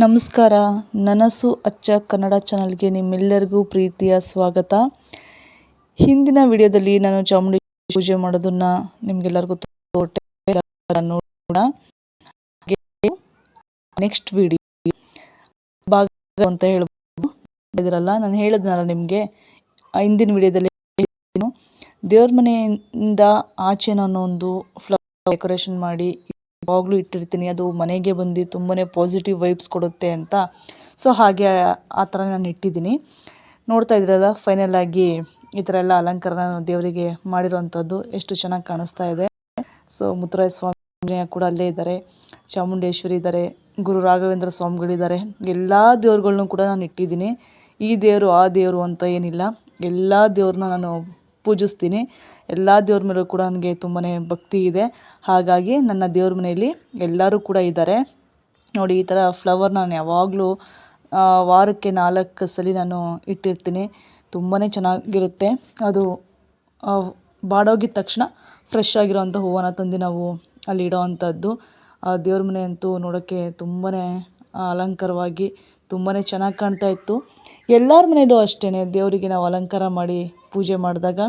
ನಮಸ್ಕಾರ. ನನಸು ಅಚ್ಚ ಕನ್ನಡ ಚಾನಲ್ಗೆ ನಿಮ್ಮೆಲ್ಲರಿಗೂ ಪ್ರೀತಿಯ ಸ್ವಾಗತ. ಹಿಂದಿನ ವಿಡಿಯೋದಲ್ಲಿ ನಾನು ಚಾಮುಂಡಿ ಪೂಜೆ ಮಾಡೋದನ್ನ ನಿಮಗೆಲ್ಲರಿಗೂ. ನೋಡೋಣ. ನೆಕ್ಸ್ಟ್ ವಿಡಿಯೋ ಭಾಗ ಅಂತ ಹೇಳ್ಬೋದು. ಇದ್ರಲ್ಲ ನಾನು ಹೇಳಿದ್ನಲ್ಲ ನಿಮಗೆ ಹಿಂದಿನ ವಿಡಿಯೋದಲ್ಲಿ ದೇವ್ರ ಮನೆಯಿಂದ ಆಚೆ ನಾನು ಒಂದು ಫ್ಲವರ್ ಡೆಕೋರೇಷನ್ ಮಾಡಿ ಯಾವಾಗಲೂ ಇಟ್ಟಿರ್ತೀನಿ, ಅದು ಮನೆಗೆ ಬಂದು ತುಂಬಾ ಪಾಸಿಟಿವ್ ವೈಬ್ಸ್ ಕೊಡುತ್ತೆ ಅಂತ. ಸೊ ಹಾಗೆ ಆ ಥರ ನಾನು ಇಟ್ಟಿದ್ದೀನಿ. ನೋಡ್ತಾ ಇದ್ರಲ್ಲ ಫೈನಲ್ ಆಗಿ ಈ ಥರ ಎಲ್ಲ ಅಲಂಕಾರ ದೇವರಿಗೆ ಮಾಡಿರೋವಂಥದ್ದು ಎಷ್ಟು ಚೆನ್ನಾಗಿ ಕಾಣಿಸ್ತಾ ಇದೆ. ಸೊ ಮುತ್ತರಾಯ ಸ್ವಾಮಿ ಕೂಡ ಅಲ್ಲೇ ಇದ್ದಾರೆ, ಚಾಮುಂಡೇಶ್ವರಿ ಇದ್ದಾರೆ, ಗುರು ರಾಘವೇಂದ್ರ ಸ್ವಾಮಿಗಳಿದ್ದಾರೆ ಎಲ್ಲ ದೇವ್ರುಗಳ್ನೂ ಕೂಡ ನಾನು ಇಟ್ಟಿದ್ದೀನಿ. ಈ ದೇವರು ಆ ದೇವರು ಅಂತ ಏನಿಲ್ಲ. ಎಲ್ಲ ದೇವ್ರನ್ನ ನಾನು ಪೂಜಿಸ್ತೀನಿ. ಎಲ್ಲ ದೇವ್ರ ಮೇಲೂ ಕೂಡ ನನಗೆ ತುಂಬಾ ಭಕ್ತಿ ಇದೆ. ಹಾಗಾಗಿ ನನ್ನ ದೇವ್ರ ಮನೆಯಲ್ಲಿ ಎಲ್ಲರೂ ಕೂಡ ಇದ್ದಾರೆ. ನೋಡಿ, ಈ ಥರ ಫ್ಲವರ್ ನಾನು ಯಾವಾಗಲೂ ವಾರಕ್ಕೆ ನಾಲ್ಕು ಸಲ ನಾನು ಇಟ್ಟಿರ್ತೀನಿ. ತುಂಬಾ ಚೆನ್ನಾಗಿರುತ್ತೆ. ಅದು ಬಾಡೋಗಿದ ತಕ್ಷಣ ಫ್ರೆಶ್ ಆಗಿರೋವಂಥ ಹೂವನ್ನ ತಂದು ನಾವು ಅಲ್ಲಿ ಇಡೋ ಅಂಥದ್ದು ದೇವ್ರ ಮನೆ ಅಂತೂ ನೋಡೋಕ್ಕೆ ತುಂಬಾ ಅಲಂಕಾರವಾಗಿ ತುಂಬಾ ಚೆನ್ನಾಗಿ ಕಾಣ್ತಾ ಇತ್ತು. ಎಲ್ಲರ ಮನೆಯಲ್ಲೂ ಅಷ್ಟೇ ದೇವರಿಗೆ ನಾವು ಅಲಂಕಾರ ಮಾಡಿ ಪೂಜೆ ಮಾಡಿದಾಗ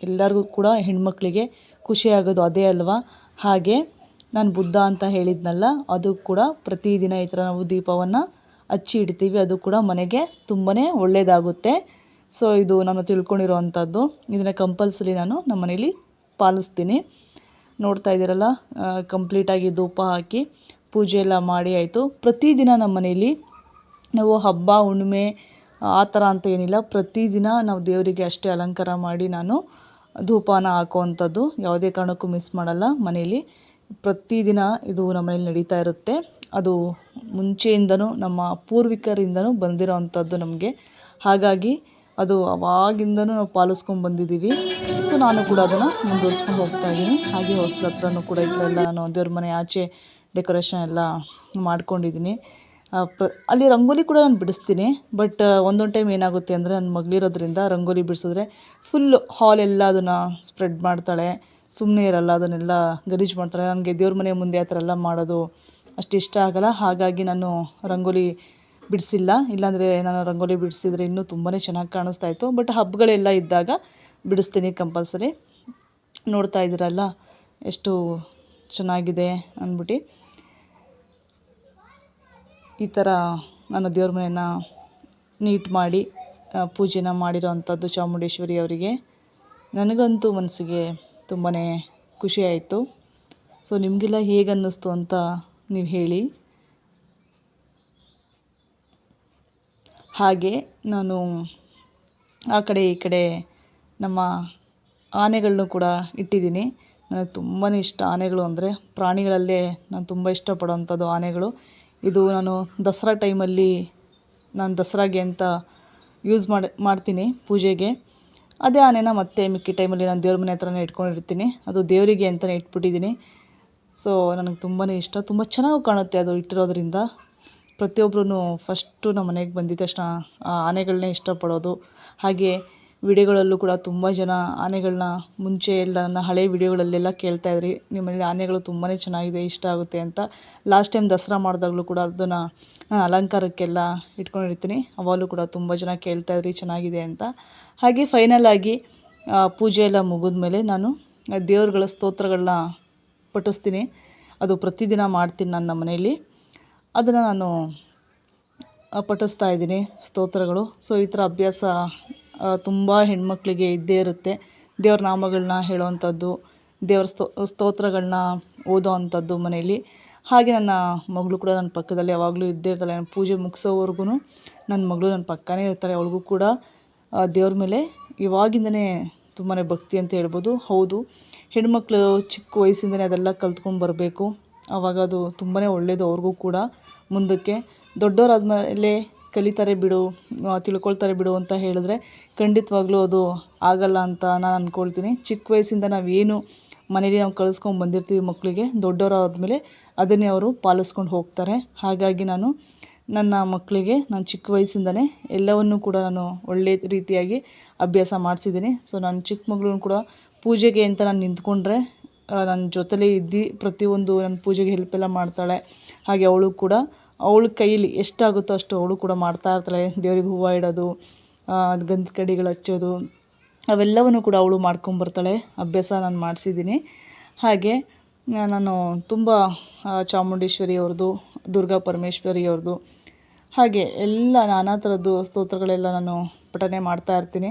ಎಲ್ಲರಿಗೂ ಕೂಡ ಹೆಣ್ಮಕ್ಳಿಗೆ ಖುಷಿಯಾಗೋದು ಅದೇ ಅಲ್ವಾ? ಹಾಗೆ ನಾನು ಬುದ್ಧ ಅಂತ ಹೇಳಿದ್ನಲ್ಲ, ಅದು ಕೂಡ ಪ್ರತಿದಿನ ಈ ಥರ ನಾವು ದೀಪವನ್ನು ಹಚ್ಚಿ ಇಡ್ತೀವಿ, ಅದು ಕೂಡ ಮನೆಗೆ ತುಂಬಾ ಒಳ್ಳೆಯದಾಗುತ್ತೆ ಸೊ ಇದು ನಾನು ತಿಳ್ಕೊಂಡಿರೋ ಅಂಥದ್ದು ಇದನ್ನು ಕಂಪಲ್ಸರಿ ನಾನು ನಮ್ಮ ಮನೇಲಿ ಪಾಲಿಸ್ತೀನಿ. ನೋಡ್ತಾ ಇದ್ದೀರಲ್ಲ ಕಂಪ್ಲೀಟಾಗಿ ಧೂಪ ಹಾಕಿ ಪೂಜೆ ಎಲ್ಲ ಮಾಡಿ ಆಯಿತು. ಪ್ರತಿದಿನ ನಮ್ಮ ಮನೇಲಿ ನಾವು ಹಬ್ಬ, ಹುಣ್ಣಿಮೆ ಆ ಥರ ಅಂತ ಏನಿಲ್ಲ. ಪ್ರತಿದಿನ ನಾವು ದೇವರಿಗೆ ಅಷ್ಟೇ ಅಲಂಕಾರ ಮಾಡಿ ನಾನು ಧೂಪನ ಹಾಕುವಂಥದ್ದು. ಯಾವುದೇ ಕಾರಣಕ್ಕೂ ಮಿಸ್ ಮಾಡಲ್ಲ ಮನೇಲಿ. ಪ್ರತಿದಿನ ಇದು ನಮ್ಮನೇಲಿ ನಡೀತಾ ಇರುತ್ತೆ. ಅದು ಮುಂಚೆಯಿಂದನೂ ನಮ್ಮ ಪೂರ್ವಿಕರಿಂದನೂ ಬಂದಿರೋ ಅಂಥದ್ದು ನಮಗೆ. ಹಾಗಾಗಿ ಅದು ಅವಾಗಿಂದನೂ ನಾವು ಪಾಲಿಸ್ಕೊಂಡು ಬಂದಿದ್ದೀವಿ. ಸೊ ನಾನು ಕೂಡ ಅದನ್ನು ಮುಂದುವರ್ಸ್ಕೊಂಡು ಹೋಗ್ತಾ ಇದ್ದೀನಿ. ಹಾಗೆ ಹೊಸ್ದ ಹತ್ರನೂ ಕೂಡ ಈ ನಾನು ದೇವ್ರ ಮನೆ ಆಚೆ ಡೆಕೋರೇಷನ್ ಎಲ್ಲ ಮಾಡ್ಕೊಂಡಿದ್ದೀನಿ. ಪ್ರ ಅಲ್ಲಿ ರಂಗೋಲಿ ಕೂಡ ನಾನು ಬಿಡಿಸ್ತೀನಿ ಬಟ್ ಒಂದೊಂದು ಟೈಮ್ ಏನಾಗುತ್ತೆ ಅಂದರೆ ನನ್ನ ಮಗಳಿರೋದ್ರಿಂದ ರಂಗೋಲಿ ಬಿಡಿಸಿದ್ರೆ ಫುಲ್ಲು ಹಾಲ್ ಎಲ್ಲ ಅದನ್ನು ಸ್ಪ್ರೆಡ್ ಮಾಡ್ತಾಳೆ. ಸುಮ್ಮನೆ ಇರಲ್ಲ, ಅದನ್ನೆಲ್ಲ ಗಲೀಜು ಮಾಡ್ತಾಳೆ. ನನಗೆ ದೇವ್ರ ಮನೆ ಮುಂದೆ ಆ ಥರ ಎಲ್ಲ ಮಾಡೋದು ಅಷ್ಟು ಇಷ್ಟ ಆಗಲ್ಲ. ಹಾಗಾಗಿ ನಾನು ರಂಗೋಲಿ ಬಿಡಿಸಿಲ್ಲ. ಇಲ್ಲಾಂದರೆ ನಾನು ರಂಗೋಲಿ ಬಿಡಿಸಿದ್ರೆ ಇನ್ನೂ ತುಂಬಾ ಚೆನ್ನಾಗಿ ಕಾಣಿಸ್ತಾ ಇತ್ತು. ಬಟ್ ಹಬ್ಬಗಳೆಲ್ಲ ಇದ್ದಾಗ ಬಿಡಿಸ್ತೀನಿ ಕಂಪಲ್ಸರಿ ನೋಡ್ತಾ ಇದ್ದೀರಲ್ಲ ಎಷ್ಟು ಚೆನ್ನಾಗಿದೆ ಅಂದ್ಬಿಟ್ಟು ಈ ಥರ ನಾನು ದೇವ್ರ ಮನೆಯನ್ನು ನೀಟ್ ಮಾಡಿ ಪೂಜೆನ ಮಾಡಿರೋ ಅಂಥದ್ದು ಚಾಮುಂಡೇಶ್ವರಿ ಅವರಿಗೆ. ನನಗಂತೂ ಮನಸ್ಸಿಗೆ ತುಂಬಾ ಖುಷಿ ಆಯಿತು. ಸೊ, ನಿಮಗೆಲ್ಲ ಹೇಗೆ ಅನ್ನಿಸ್ತು ಅಂತ ನೀವು ಹೇಳಿ. ಹಾಗೆ ನಾನು ಆ ಕಡೆ ಈ ಕಡೆ ನಮ್ಮ ಆನೆಗಳನ್ನೂ ಕೂಡ ಇಟ್ಟಿದ್ದೀನಿ. ನನಗೆ ತುಂಬಾ ಇಷ್ಟ ಆನೆಗಳು ಅಂದರೆ ಪ್ರಾಣಿಗಳಲ್ಲೇ ನಾನು ತುಂಬ ಇಷ್ಟಪಡೋವಂಥದ್ದು ಆನೆಗಳು. ಇದು ನಾನು ದಸರಾ ಟೈಮಲ್ಲಿ ನಾನು ದಸರಾಗೆ ಅಂತ ಯೂಸ್ ಮಾಡಿ ಮಾಡ್ತೀನಿ ಪೂಜೆಗೆ. ಅದೇ ಆನೆನ ಮತ್ತೆ ಮಿಕ್ಕಿ ಟೈಮಲ್ಲಿ ನಾನು ದೇವ್ರ ಮನೆ ಹತ್ರನೇ ಇಟ್ಕೊಂಡಿರ್ತೀನಿ. ಅದು ದೇವರಿಗೆ ಅಂತಲೇ ಇಟ್ಬಿಟ್ಟಿದ್ದೀನಿ. ಸೊ ನನಗೆ ತುಂಬಾ ಇಷ್ಟ. ತುಂಬ ಚೆನ್ನಾಗಿ ಕಾಣುತ್ತೆ ಅದು ಇಟ್ಟಿರೋದ್ರಿಂದ. ಪ್ರತಿಯೊಬ್ಬರೂ ಫಸ್ಟು ನಮ್ಮ ಮನೆಗೆ ಬಂದಿದ್ದ ತಕ್ಷಣ ಆ ಆನೆಗಳನ್ನೇ ಇಷ್ಟಪಡೋದು. ಹಾಗೆ ವಿಡಿಯೋಗಳಲ್ಲೂ ಕೂಡ ತುಂಬ ಜನ ಆನೆಗಳನ್ನ ಮುಂಚೆ ಎಲ್ಲ ನನ್ನ ಹಳೆ ವಿಡಿಯೋಗಳಲ್ಲೆಲ್ಲ ಕೇಳ್ತಾಯಿದ್ರಿ ನಿಮ್ಮಲ್ಲಿ ಆನೆಗಳು ತುಂಬಾ ಚೆನ್ನಾಗಿದೆ, ಇಷ್ಟ ಆಗುತ್ತೆ ಅಂತ. ಲಾಸ್ಟ್ ಟೈಮ್ ದಸರಾ ಮಾಡಿದಾಗಲೂ ಕೂಡ ಅದನ್ನು ನಾನು ಅಲಂಕಾರಕ್ಕೆಲ್ಲ ಇಟ್ಕೊಂಡಿರ್ತೀನಿ. ಅವಾಗಲೂ ಕೂಡ ತುಂಬ ಜನ ಕೇಳ್ತಾಯಿದ್ರಿ ಚೆನ್ನಾಗಿದೆ ಅಂತ. ಹಾಗೆ ಫೈನಲ್ ಆಗಿ ಪೂಜೆ ಎಲ್ಲ ಮುಗಿದ್ಮೇಲೆ ನಾನು ದೇವರುಗಳ ಸ್ತೋತ್ರಗಳನ್ನ ಪಠಿಸ್ತೀನಿ. ಅದು ಪ್ರತಿದಿನ ಮಾಡ್ತೀನಿ ನಾನು ನಮ್ಮ ಮನೆಯಲ್ಲಿ. ಅದನ್ನು ನಾನು ಪಠಿಸ್ತಾ ಇದ್ದೀನಿ ಸ್ತೋತ್ರಗಳು. ಸೊ ಈ ಥರ ಅಭ್ಯಾಸ ತುಂಬ ಹೆಣ್ಮಕ್ಳಿಗೆ ಇದ್ದೇ ಇರುತ್ತೆ. ದೇವ್ರ ನಾಮಗಳನ್ನ ಹೇಳೋವಂಥದ್ದು ದೇವ್ರ ಸ್ತೋ ಸ್ತೋತ್ರಗಳನ್ನ ಓದೋ ಅಂಥದ್ದು ಮನೆಯಲ್ಲಿ. ಹಾಗೆ ನನ್ನ ಮಗಳು ಕೂಡ ನನ್ನ ಪಕ್ಕದಲ್ಲಿ ಯಾವಾಗಲೂ ಇದ್ದೇ ಇರ್ತಾಳೆ. ನಾನು ಪೂಜೆ ಮುಗಿಸೋವರ್ಗು ನನ್ನ ಮಗಳು ನನ್ನ ಪಕ್ಕನೇ ಇರ್ತಾಳೆ. ಅವಳಿಗೂ ಕೂಡ ದೇವ್ರ ಮೇಲೆ ಇವಾಗಿಂದನೇ ತುಂಬಾ ಭಕ್ತಿ ಅಂತ ಹೇಳ್ಬೋದು. ಹೌದು, ಹೆಣ್ಮಕ್ಳು ಚಿಕ್ಕ ವಯಸ್ಸಿಂದನೇ ಅದೆಲ್ಲ ಕಲ್ತ್ಕೊಂಡು ಬರಬೇಕು. ಆವಾಗ ಅದು ತುಂಬಾ ಒಳ್ಳೆಯದು ಅವ್ರಿಗೂ ಕೂಡ ಮುಂದಕ್ಕೆ. ದೊಡ್ಡವರಾದ್ಮೇಲೆ ಕಲಿತಾರೆ ಬಿಡು ತಿಳ್ಕೊಳ್ತಾರೆ ಬಿಡು ಅಂತ ಹೇಳಿದ್ರೆ ಖಂಡಿತವಾಗ್ಲೂ ಅದು ಆಗಲ್ಲ ಅಂತ ನಾನು ಅಂದ್ಕೊಳ್ತೀನಿ ಚಿಕ್ಕ ವಯಸ್ಸಿಂದ ನಾವೇನು ಮನೇಲಿ ನಾವು ಕಲಿಸ್ಕೊಂಡು ಬಂದಿರ್ತೀವಿ ಮಕ್ಕಳಿಗೆ ದೊಡ್ಡವರಾದ್ಮೇಲೆ ಅದನ್ನೇ ಅವರು ಪಾಲಿಸ್ಕೊಂಡು ಹೋಗ್ತಾರೆ. ಹಾಗಾಗಿ ನಾನು ನನ್ನ ಮಕ್ಕಳಿಗೆ ನಾನು ಚಿಕ್ಕ ವಯಸ್ಸಿಂದನೇ ಎಲ್ಲವನ್ನೂ ಕೂಡ ನಾನು ಒಳ್ಳೆ ರೀತಿಯಾಗಿ ಅಭ್ಯಾಸ ಮಾಡಿಸಿದ್ದೀನಿ. ಸೊ ನಾನು ಚಿಕ್ಕ ಮಗಳನ್ನೂ ಕೂಡ ಪೂಜೆಗೆ ಅಂತ ನಾನು ನಿಂತ್ಕೊಂಡ್ರೆ ನನ್ನ ಜೊತೆಲೇ ಇದ್ದು ಪ್ರತಿಯೊಂದು ನನ್ನ ಪೂಜೆಗೆ ಹೆಲ್ಪೆಲ್ಲ ಮಾಡ್ತಾಳೆ. ಹಾಗೆ ಅವಳು ಕೂಡ ಅವಳ ಕೈಯಲ್ಲಿ ಎಷ್ಟಾಗುತ್ತೋ ಅಷ್ಟು ಅವಳು ಕೂಡ ಮಾಡ್ತಾ ಇರ್ತಾಳೆ. ದೇವ್ರಿಗೆ ಹೂವು ಇಡೋದು ಗಂಧ ಕಡ್ಡಿಗಳು ಹಚ್ಚೋದು, ಅವೆಲ್ಲವನ್ನು ಕೂಡ ಅವಳು ಮಾಡ್ಕೊಂಬರ್ತಾಳೆ ಅಭ್ಯಾಸ ನಾನು ಮಾಡಿಸಿದ್ದೀನಿ. ಹಾಗೆ ನಾನು ತುಂಬ ಚಾಮುಂಡೇಶ್ವರಿ ಅವ್ರದ್ದು, ದುರ್ಗಾ ಪರಮೇಶ್ವರಿ ಅವ್ರದ್ದು, ಹಾಗೆ ಎಲ್ಲ ನಾನಾ ಥರದ್ದು ಸ್ತೋತ್ರಗಳೆಲ್ಲ ನಾನು ಪಠನೆ ಮಾಡ್ತಾ ಇರ್ತೀನಿ.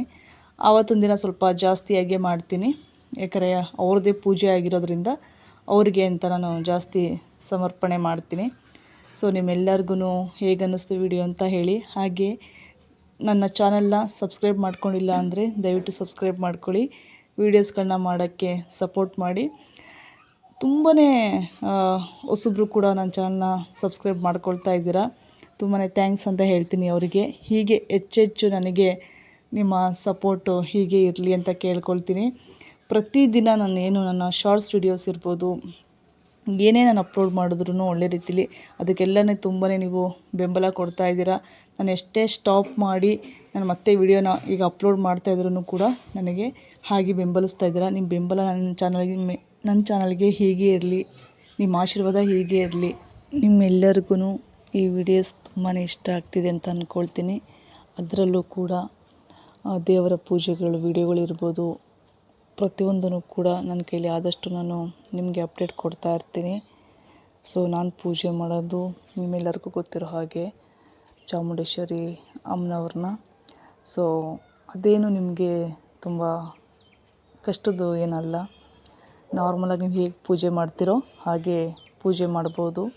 ಆವತ್ತೊಂದು ದಿನ ಸ್ವಲ್ಪ ಜಾಸ್ತಿಯಾಗೇ ಮಾಡ್ತೀನಿ. ಯಾಕಂದರೆ ಅವ್ರದ್ದೇ ಪೂಜೆ ಆಗಿರೋದ್ರಿಂದ ಅವರಿಗೆ ಅಂತ ನಾನು ಜಾಸ್ತಿ ಸಮರ್ಪಣೆ ಮಾಡ್ತೀನಿ. ಸೊ ನಿಮ್ಮೆಲ್ಲರಿಗೂ ಹೇಗನ್ನಿಸ್ತು ವಿಡಿಯೋ ಅಂತ ಹೇಳಿ. ಹಾಗೆ ನನ್ನ ಚಾನಲ್ನ ಸಬ್ಸ್ಕ್ರೈಬ್ ಮಾಡ್ಕೊಂಡಿಲ್ಲ ಅಂದರೆ ದಯವಿಟ್ಟು ಸಬ್ಸ್ಕ್ರೈಬ್ ಮಾಡ್ಕೊಳ್ಳಿ. ವೀಡಿಯೋಸ್ಗಳನ್ನ ಮಾಡೋಕ್ಕೆ ಸಪೋರ್ಟ್ ಮಾಡಿ. ತುಂಬಾ ಹೊಸಬ್ರು ಕೂಡ ನನ್ನ ಚಾನಲ್ನ ಸಬ್ಸ್ಕ್ರೈಬ್ ಮಾಡ್ಕೊಳ್ತಾ ಇದ್ದೀರಾ. ತುಂಬಾ ಥ್ಯಾಂಕ್ಸ್ ಅಂತ ಹೇಳ್ತೀನಿ ಅವರಿಗೆ. ಹೀಗೆ ಹೆಚ್ಚೆಚ್ಚು ನನಗೆ ನಿಮ್ಮ ಸಪೋರ್ಟು ಹೀಗೆ ಇರಲಿ ಅಂತ ಕೇಳ್ಕೊಳ್ತೀನಿ. ಪ್ರತಿದಿನ ನಾನು ಏನು ನನ್ನ ಶಾರ್ಟ್ಸ್ ವಿಡಿಯೋಸ್ ಇರ್ಬೋದು ಏನೇ ನಾನು ಅಪ್ಲೋಡ್ ಮಾಡಿದ್ರು ಒಳ್ಳೆ ರೀತಿಲಿ ಅದಕ್ಕೆಲ್ಲನೇ ತುಂಬಾ ನೀವು ಬೆಂಬಲ ಕೊಡ್ತಾ ಇದ್ದೀರಾ. ನಾನು ಎಷ್ಟೇ ಸ್ಟಾಪ್ ಮಾಡಿ ನಾನು ಮತ್ತೆ ವಿಡಿಯೋನ ಈಗ ಅಪ್ಲೋಡ್ ಮಾಡ್ತಾ ಇದ್ರೂ ಕೂಡ ನನಗೆ ಹಾಗೆ ಬೆಂಬಲಿಸ್ತಾ ಇದ್ದೀರಾ. ನಿಮ್ಮ ಬೆಂಬಲ ನನ್ನ ಚಾನಲ್ಗೆ ಮೆ, ನನ್ನ ಚಾನಲ್ಗೆ ಹೀಗೆ ಇರಲಿ, ನಿಮ್ಮ ಆಶೀರ್ವಾದ ಹೀಗೆ ಇರಲಿ. ನಿಮ್ಮೆಲ್ಲರಿಗೂ ಈ ವಿಡಿಯೋಸ್ ತುಂಬಾ ಇಷ್ಟ ಆಗ್ತಿದೆ ಅಂತ ಅಂದ್ಕೊಳ್ತೀನಿ ಅದರಲ್ಲೂ ಕೂಡ ದೇವರ ಪೂಜೆಗಳು, ವಿಡಿಯೋಗಳಿರ್ಬೋದು ಪ್ರತಿಯೊಂದನ್ನು ಕೂಡ ನನ್ನ ಕೈಲಿ ಆದಷ್ಟು ನಾನು ನಿಮಗೆ ಅಪ್ಡೇಟ್ ಕೊಡ್ತಾ ಇರ್ತೀನಿ. ಸೊ, ನಾನು ಪೂಜೆ ಮಾಡೋದು ನಿಮ್ಮೆಲ್ಲರಿಗೂ ಗೊತ್ತಿರೋ ಹಾಗೆ ಚಾಮುಂಡೇಶ್ವರಿ ಅಮ್ಮನವ್ರನ್ನ. ಸೊ, ಅದೇನು ನಿಮಗೆ ತುಂಬ ಕಷ್ಟದ್ದು ಏನಲ್ಲ. ನಾರ್ಮಲಾಗಿ ನೀವು ಹೇಗೆ ಪೂಜೆ ಮಾಡ್ತಿರೋ ಹಾಗೆ ಪೂಜೆ ಮಾಡ್ಬೋದು.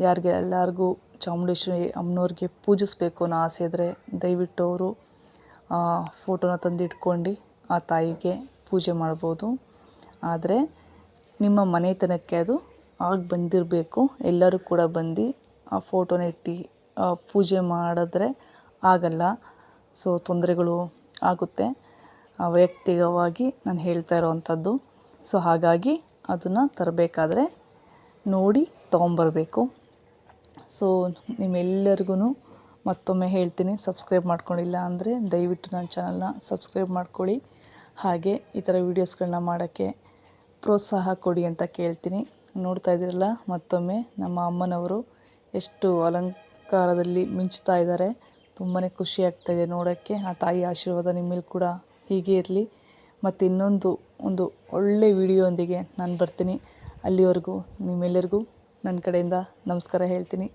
ಯಾರಿಗೆ ಎಲ್ಲರಿಗೂ ಚಾಮುಂಡೇಶ್ವರಿ ಅಮ್ಮನವ್ರಿಗೆ ಪೂಜಿಸ್ಬೇಕು ಅನ್ನೋ ಆಸೆ ಇದ್ದರೆ ದಯವಿಟ್ಟು ಅವರು ಫೋಟೋನ ತಂದಿಟ್ಕೊಂಡು ಆ ತಾಯಿಗೆ ಪೂಜೆ ಮಾಡ್ಬೋದು. ಆದರೆ ನಿಮ್ಮ ಮನೆತನಕ್ಕೆ ಅದು ಆಗಿ ಬಂದಿರಬೇಕು. ಎಲ್ಲರೂ ಕೂಡ ಬಂದು ಆ ಫೋಟೋನ ಇಟ್ಟು ಪೂಜೆ ಮಾಡಿದ್ರೆ ಆಗಲ್ಲ. ಸೊ, ತೊಂದರೆಗಳು ಆಗುತ್ತೆ. ವೈಯಕ್ತಿಕವಾಗಿ ನಾನು ಹೇಳ್ತಾ ಇರೋವಂಥದ್ದು. ಸೊ, ಹಾಗಾಗಿ ಅದನ್ನು ತರಬೇಕಾದ್ರೆ ನೋಡಿ ತೊಗೊಂಬರ್ಬೇಕು. ಸೊ ನಿಮ್ಮೆಲ್ಲರಿಗೂ ಮತ್ತೊಮ್ಮೆ ಹೇಳ್ತೀನಿ, ಸಬ್ಸ್ಕ್ರೈಬ್ ಮಾಡ್ಕೊಂಡಿಲ್ಲ ಅಂದರೆ ದಯವಿಟ್ಟು ನನ್ನ ಚಾನಲ್ನ ಸಬ್ಸ್ಕ್ರೈಬ್ ಮಾಡ್ಕೊಳ್ಳಿ. ಹಾಗೆ ಈ ಥರ ವೀಡಿಯೋಸ್ಗಳನ್ನ ಮಾಡೋಕ್ಕೆ ಪ್ರೋತ್ಸಾಹ ಕೊಡಿ ಅಂತ ಕೇಳ್ತೀನಿ. ನೋಡ್ತಾ ಇದ್ದೀರಲ್ಲ, ಮತ್ತೊಮ್ಮೆ ನಮ್ಮ ಅಮ್ಮನವರು ಎಷ್ಟು ಅಲಂಕಾರದಲ್ಲಿ ಮಿಂಚ್ತಾ ಇದ್ದಾರೆ. ತುಂಬಾ ಖುಷಿ ಆಗ್ತಾಯಿದೆ ನೋಡೋಕ್ಕೆ. ಆ ತಾಯಿ ಆಶೀರ್ವಾದ ನಿಮ್ಮಲ್ಲಿ ಕೂಡ ಹೀಗೆ ಇರಲಿ. ಮತ್ತು ಇನ್ನೊಂದು, ಒಂದು ಒಳ್ಳೆ ವಿಡಿಯೋಂದಿಗೆ ನಾನು ಬರ್ತೀನಿ. ಅಲ್ಲಿವರೆಗೂ ನಿಮ್ಮೆಲ್ಲರಿಗೂ ನನ್ನ ಕಡೆಯಿಂದ ನಮಸ್ಕಾರ ಹೇಳ್ತೀನಿ.